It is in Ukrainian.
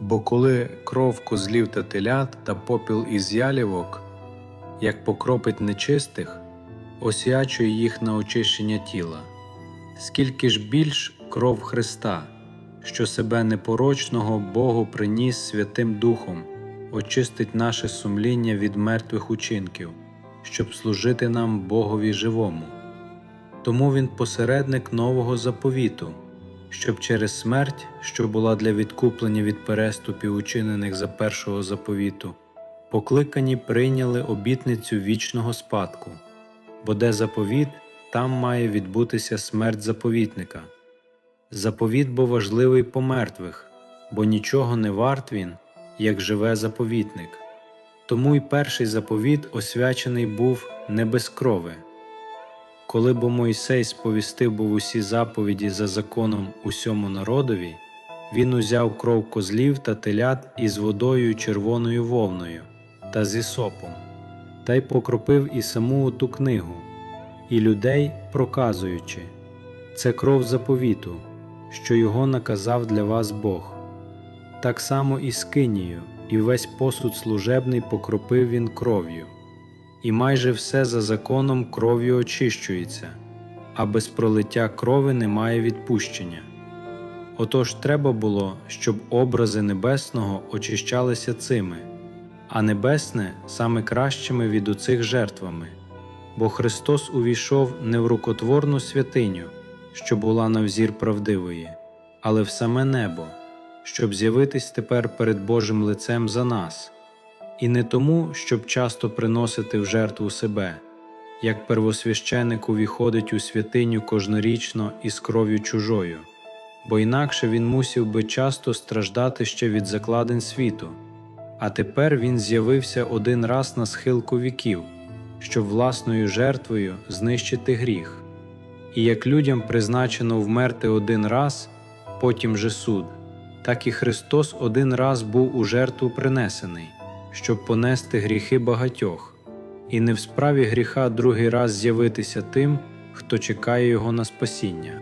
Бо коли кров козлів та телят та попіл із ялівок, як покропить нечистих, освячує їх на очищення тіла, скільки ж більш кров Христа, що себе непорочного Богу приніс Святим Духом, очистить наше сумління від мертвих учинків, щоб служити нам Богові живому. Тому він посередник нового заповіту, щоб через смерть, що була для відкуплення від переступів, учинених за першого заповіту, покликані прийняли обітницю вічного спадку, бо де заповіт, там має відбутися смерть заповітника. Заповіт бо важливий по мертвих, бо нічого не варт він, як живе заповітник. Тому й перший заповіт освячений був не без крови. Коли бо Мойсей сповістив був усі заповіді за законом усьому народові, він узяв кров козлів та телят із водою червоною вовною та з ісопом, та й покропив і саму ту книгу, і людей проказуючи це кров заповіту, що його наказав для вас Бог. Так само і скинію, і весь посуд служебний покропив він кров'ю і майже все за законом кров'ю очищується, а без пролиття крови немає відпущення. Отож треба було, щоб образи небесного очищалися цими, а небесне саме кращими від оцих жертвами, бо Христос увійшов не в рукотворну святиню, що була на взір правдивої, але в саме небо, щоб з'явитись тепер перед Божим лицем за нас і не тому, щоб часто приносити в жертву себе, як первосвященик увіходить у святиню кожнорічно із кров'ю чужою, бо інакше він мусів би часто страждати ще від закладень світу, а тепер він з'явився один раз на схилку віків, щоб власною жертвою знищити гріх. І як людям призначено вмерти один раз, потім же суд, так і Христос один раз був у жертву принесений щоб понести гріхи багатьох, і не в справі гріха другий раз з'явитися тим, хто чекає його на спасіння.